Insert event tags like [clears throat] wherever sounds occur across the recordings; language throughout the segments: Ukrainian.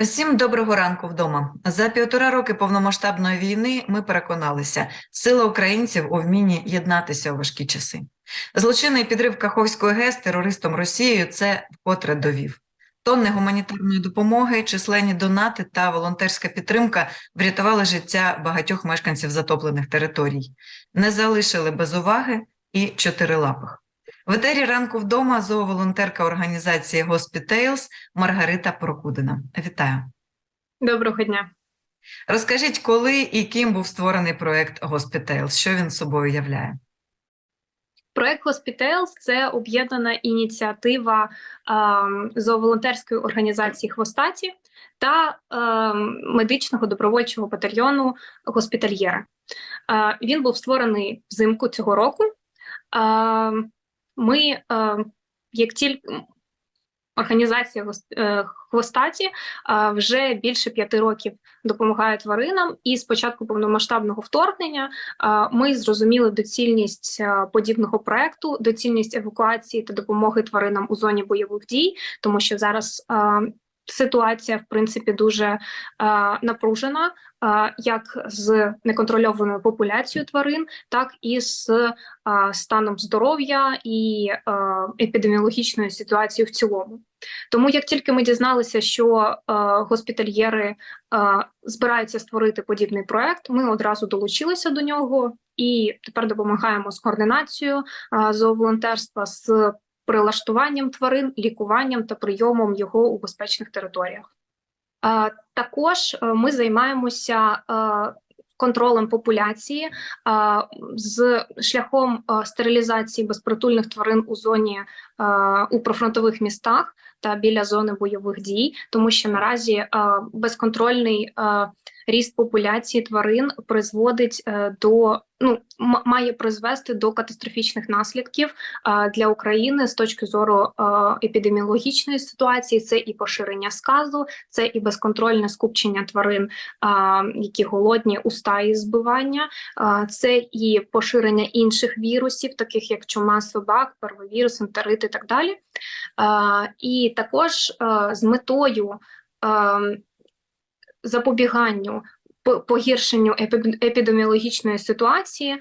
Всім доброго ранку вдома. За півтора роки повномасштабної війни ми переконалися, сила українців у вмінні єднатися у важкі часи. Злочинний підрив Каховської ГЕС терористом Росією це вкотре довів. Тонни гуманітарної допомоги, численні донати та волонтерська підтримка врятували життя багатьох мешканців затоплених територій, не залишили без уваги і чотирилапих. В етері ранку вдома зооволонтерка організації Hospitales Маргарита Прокудина. Вітаю. Доброго дня. Розкажіть, коли і ким був створений проект Hospitales? Що він собою являє? Проект Hospitales – це об'єднана ініціатива е, зооволонтерської організації Хвостаті та е, медичного добровольчого батальйону Госпітальєра. Е, він був створений взимку цього року. Е, ми, е, як тільки організація е, Хвостаті, е, вже більше п'яти років допомагає тваринам, і з початку повномасштабного вторгнення ми зрозуміли доцільність подібного проекту, доцільність евакуації та допомоги тваринам у зоні бойових дій, тому що зараз. Ситуація, в принципі, дуже е, напружена, як з неконтрольованою популяцією тварин, так і з станом здоров'я і епідеміологічною ситуацією в цілому. Тому, як тільки ми дізналися, що госпітальєри збираються створити подібний проект, ми одразу долучилися до нього і тепер допомагаємо з координацією зооволонтерства, з прилаштуванням тварин, лікуванням та прийомом його у безпечних територіях. Е, також е, ми займаємося е, контролем популяції з шляхом стерилізації безпритульних тварин у зоні у прифронтових містах та біля зони бойових дій, тому що наразі безконтрольний ріст популяції тварин призводить е, до ну має призвести до катастрофічних наслідків для України з точки зору епідеміологічної ситуації. Це і поширення сказу, це і безконтрольне скупчення тварин, які голодні у стаї збивання, це і поширення інших вірусів, таких як чума собак, первовірус, ентерит і так далі. І також з метою ем, запобіганню погіршенню епідеміологічної ситуації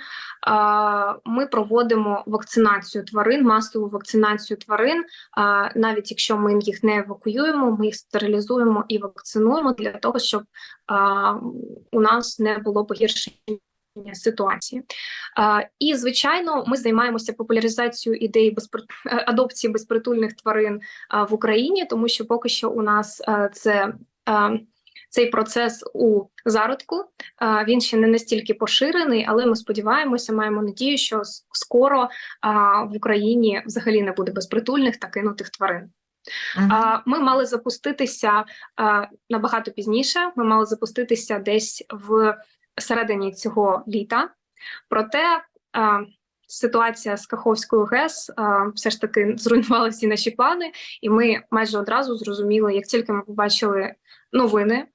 ми проводимо вакцинацію тварин, масову вакцинацію тварин. Навіть якщо ми їх не евакуюємо, ми їх стерилізуємо і вакцинуємо для того, щоб у нас не було погіршення. Ситуації і звичайно, ми займаємося популяризацією ідеї безпри... адопції безпритульних тварин в Україні, тому що поки що у нас це цей процес у зародку. Він ще не настільки поширений, але ми сподіваємося, маємо надію, що скоро в Україні взагалі не буде безпритульних та кинутих тварин. Uh Ми мали запуститися набагато пізніше. Ми мали запуститися десь в середині цього літа. Проте ситуація з Каховською ГЕС все ж таки зруйнувала всі наші плани, і ми майже одразу зрозуміли, як тільки ми побачили новини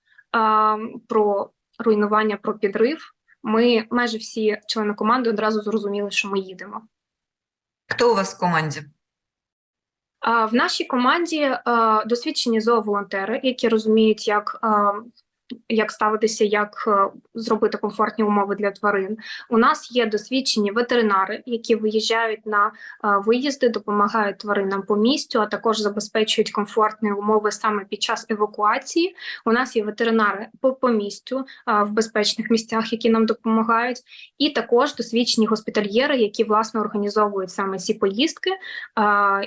про руйнування, про підрив. Ми майже всі члени команди одразу зрозуміли, що ми їдемо. Хто у вас в команді? В нашій команді досвідчені зооволонтери, які розуміють, як як ставитися, як е, зробити комфортні умови для тварин. У нас є досвідчені ветеринари, які виїжджають на е, виїзди, допомагають тваринам по місцю, а також забезпечують комфортні умови саме під час евакуації. У нас є ветеринари по, по місцю е, в безпечних місцях, які нам допомагають, і також досвідчені госпітальєри, які власне організовують саме ці поїздки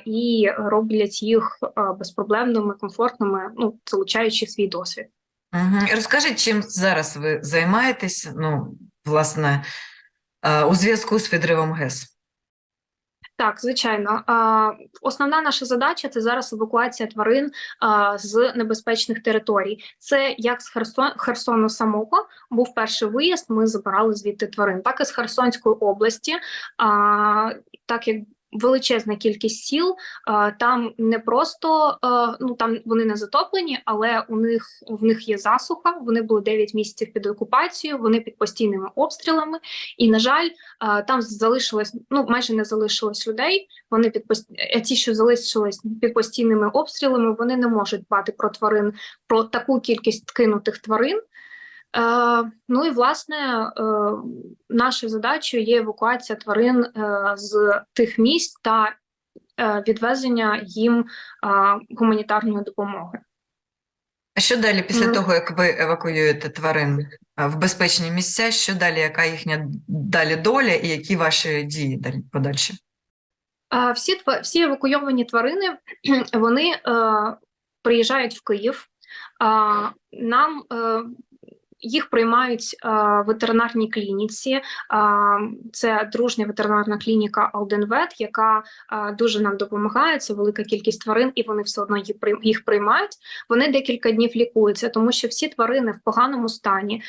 і роблять їх безпроблемними, комфортними, ну залучаючи свій досвід. Угу. Розкажіть, чим зараз ви займаєтесь, ну, власне, у зв'язку з підривом ГЕС? Так, звичайно, основна наша задача це зараз евакуація тварин з небезпечних територій. Це як з Херсону самого був перший виїзд. Ми забирали звідти тварин, так і з Херсонської області, так як величезна кількість сіл. Там не просто ну там вони не затоплені, але у них в них є засуха. Вони були 9 місяців під окупацією. Вони під постійними обстрілами. І на жаль, там залишилось ну майже не залишилось людей. Вони під ті, що залишились під постійними обстрілами, вони не можуть дбати про тварин, про таку кількість кинутих тварин. Е, ну і власне е, нашою задачею є евакуація тварин е, з тих місць та е, відвезення їм е, гуманітарної допомоги. А що далі після Мгм. того, як ви евакуюєте тварин в безпечні місця? Що далі? Яка їхня далі доля і які ваші дії далі подальші? Всі всі евакуйовані тварини [clears throat] вони е, приїжджають в Київ. Нам е, їх приймають е, в ветеринарній клініці. А, це дружня ветеринарна клініка Алденвет, яка е, дуже нам допомагає. Це велика кількість тварин, і вони все одно їх, приймають. Вони декілька днів лікуються, тому що всі тварини в поганому стані,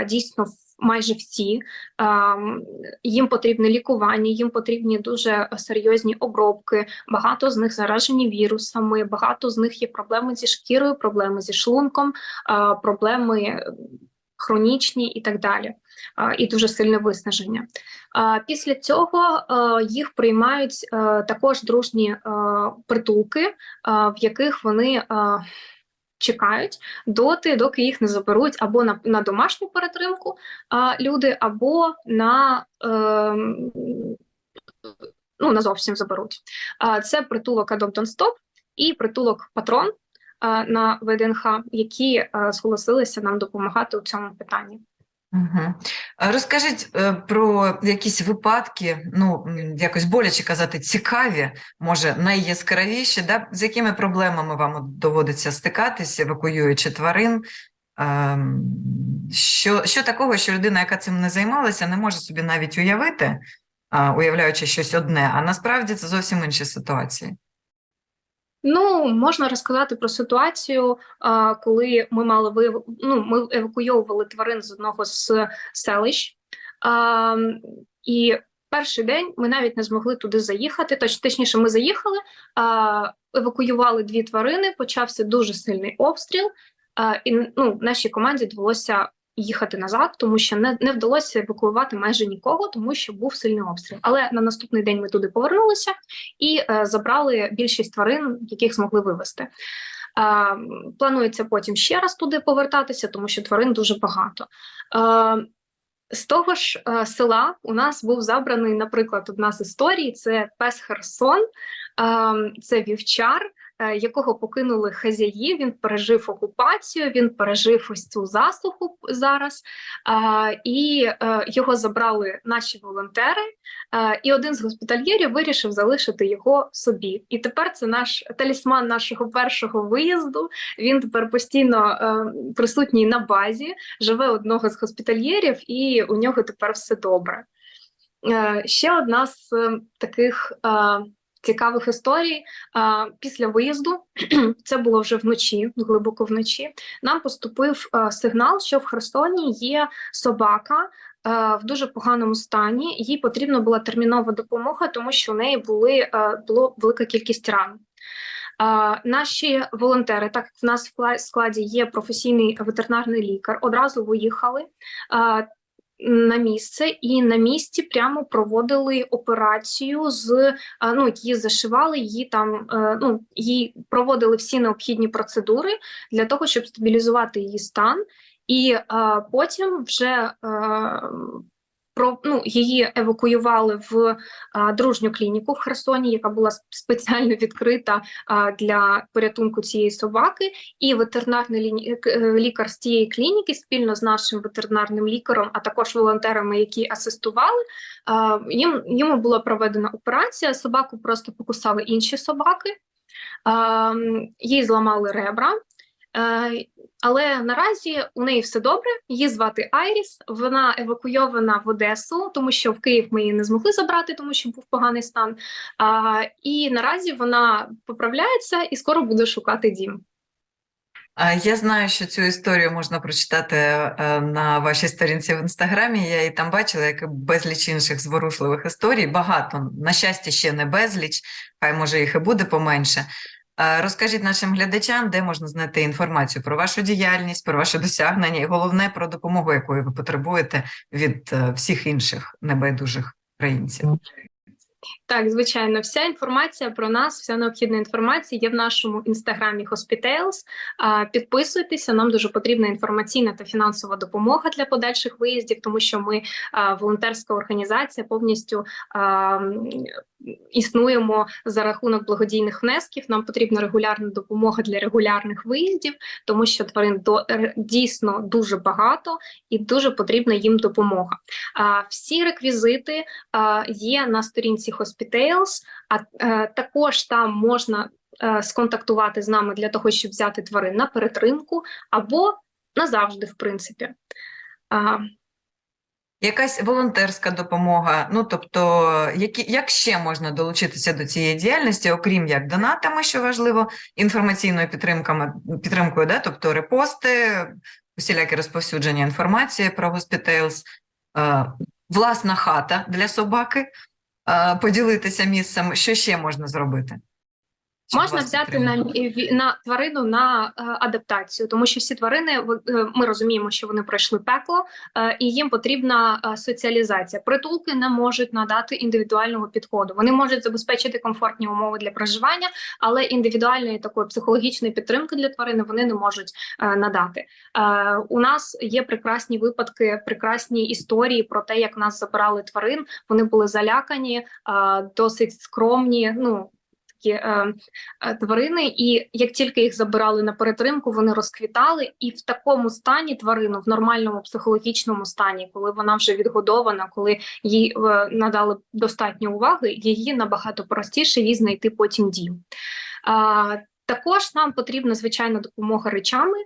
е, дійсно в- майже всі. Ем, їм потрібне лікування, їм потрібні дуже серйозні обробки. Багато з них заражені вірусами, багато з них є проблеми зі шкірою, проблеми зі шлунком, е, проблеми хронічні і так далі, і дуже сильне виснаження. Після цього е, їх приймають е, також дружні е, притулки, в яких вони. Чекають доти, доки їх не заберуть або на, на домашню перетримку люди, або на е, ну, на зовсім заберуть. А, це притулок Адоптон Стоп і притулок Патрон на ВДНХ, які зголосилися нам допомагати у цьому питанні. Угу. Розкажіть е, про якісь випадки, ну якось боляче казати, цікаві, може найяскравіші, да? з якими проблемами вам доводиться стикатися, евакуюючи тварин? Ем, Що, що такого, що людина, яка цим не займалася, не може собі навіть уявити, уявляючи щось одне, а насправді це зовсім інші ситуації. Ну, можна розказати про ситуацію, коли ми мали вив... ну, ми евакуйовували тварин з одного з селищ. І перший день ми навіть не змогли туди заїхати. Точ, точніше, ми заїхали, евакуювали дві тварини, почався дуже сильний обстріл, і ну, нашій команді довелося їхати назад, тому що не, не вдалося евакуювати майже нікого, тому що був сильний обстріл. Але на наступний день ми туди повернулися і е, забрали більшість тварин, яких змогли вивезти. Е, планується потім ще раз туди повертатися, тому що тварин дуже багато. Е, з того ж е, села у нас був забраний, наприклад, одна з історій: це пес Херсон, е, це вівчар, якого покинули хазяї. Він пережив окупацію, він пережив ось цю засуху зараз, е, і е, його забрали наші волонтери. Е, і один з госпітальєрів вирішив залишити його собі. І тепер це наш талісман нашого першого виїзду. Він тепер постійно е, присутній на базі, живе одного з госпітальєрів, і у нього тепер все добре. Е, ще одна з е, таких е, цікавих історій. Після виїзду, [clears throat] це було вже вночі, глибоко вночі. Нам поступив е, сигнал, що в Херсоні є собака. е, В дуже поганому стані їй потрібна була термінова допомога, тому що у неї були е, було велика кількість ран. Наші волонтери, так як в нас в складі є професійний ветеринарний лікар, одразу виїхали на місце і на місці прямо проводили операцію з ну, її зашивали, її там е, ну, її проводили всі необхідні процедури для того, щоб стабілізувати її стан, і е, потім вже е, про ну, її евакуювали в а, дружню клініку в Херсоні, яка була спеціально відкрита а, для порятунку цієї собаки. І ветеринарний ліні... к- е, лікар з цієї клініки спільно з нашим ветеринарним лікарем, а також волонтерами, які асистували, а, їм йому була проведена операція. Собаку просто покусали інші собаки, їй зламали ребра. Е, але наразі у неї все добре. Її звати Айріс. Вона евакуйована в Одесу, тому що в Київ ми її не змогли забрати, тому що був поганий стан. І наразі вона поправляється і скоро буде шукати дім. Я знаю, що цю історію можна прочитати е, на вашій сторінці в інстаграмі. Я і там бачила, як і безліч інших зворушливих історій. Багато, на щастя, ще не безліч, хай може їх і буде поменше. Е, Розкажіть нашим глядачам, де можна знайти інформацію про вашу діяльність, про ваші досягнення, і головне про допомогу, якої ви потребуєте від е, всіх інших небайдужих українців. Так, звичайно, вся інформація про нас, вся необхідна інформація є в нашому інстаграмі Hospitals. Підписуйтеся, нам дуже потрібна інформаційна та фінансова допомога для подальших виїздів, тому що ми волонтерська організація повністю існуємо за рахунок благодійних внесків. Нам потрібна регулярна допомога для регулярних виїздів, тому що тварин до дійсно дуже багато і дуже потрібна їм допомога. А, Всі реквізити є на сторінці Hospitals, а е, також там можна е, сконтактувати з нами для того, щоб взяти тварин на перетримку або назавжди, в принципі. Якась волонтерська допомога, ну тобто, які, як ще можна долучитися до цієї діяльності, окрім як донатами, що важливо, інформаційною підтримками, підтримкою, да? тобто репости, усіляке розповсюдження інформації про е, власна хата для собаки, е, поділитися місцем, що ще можна зробити? Можна взяти на, на тварину на е, адаптацію, тому що всі тварини в- е, ми розуміємо, що вони пройшли пекло, е, і їм потрібна соціалізація. Притулки не можуть надати індивідуального підходу. Вони можуть забезпечити комфортні умови для проживання, але індивідуальної такої психологічної підтримки для тварини вони не можуть надати. У нас є прекрасні випадки, прекрасні історії про те, як нас забирали тварин. Вони були залякані, досить скромні. Ну такі е, е, тварини, і як тільки їх забирали на перетримку, вони розквітали, і в такому стані тварину, в нормальному психологічному стані, коли вона вже відгодована, коли їй е, надали достатньо уваги, її набагато простіше їй знайти потім дім. А, також нам потрібна звичайно допомога речами.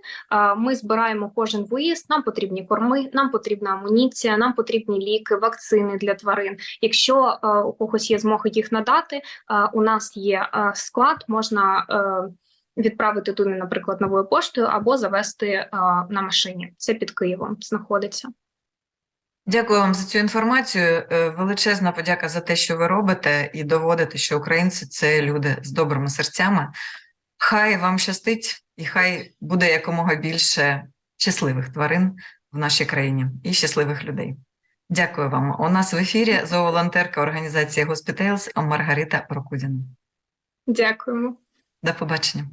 Ми збираємо кожен виїзд. Нам потрібні корми, нам потрібна амуніція, нам потрібні ліки, вакцини для тварин. Якщо у когось є змога їх надати, у нас є склад, можна е, відправити туди, наприклад, новою поштою або завести на машині. Це під Києвом знаходиться. Дякую вам за цю інформацію. Е, Величезна подяка за те, що ви робите, і доводите, що українці це люди з добрими серцями. Хай вам щастить, і хай буде якомога більше щасливих тварин в нашій країні і щасливих людей. Дякую вам. У нас в ефірі зооволонтерка організації Госпітейлс Маргарита Прокудіна. Дякуємо. До побачення.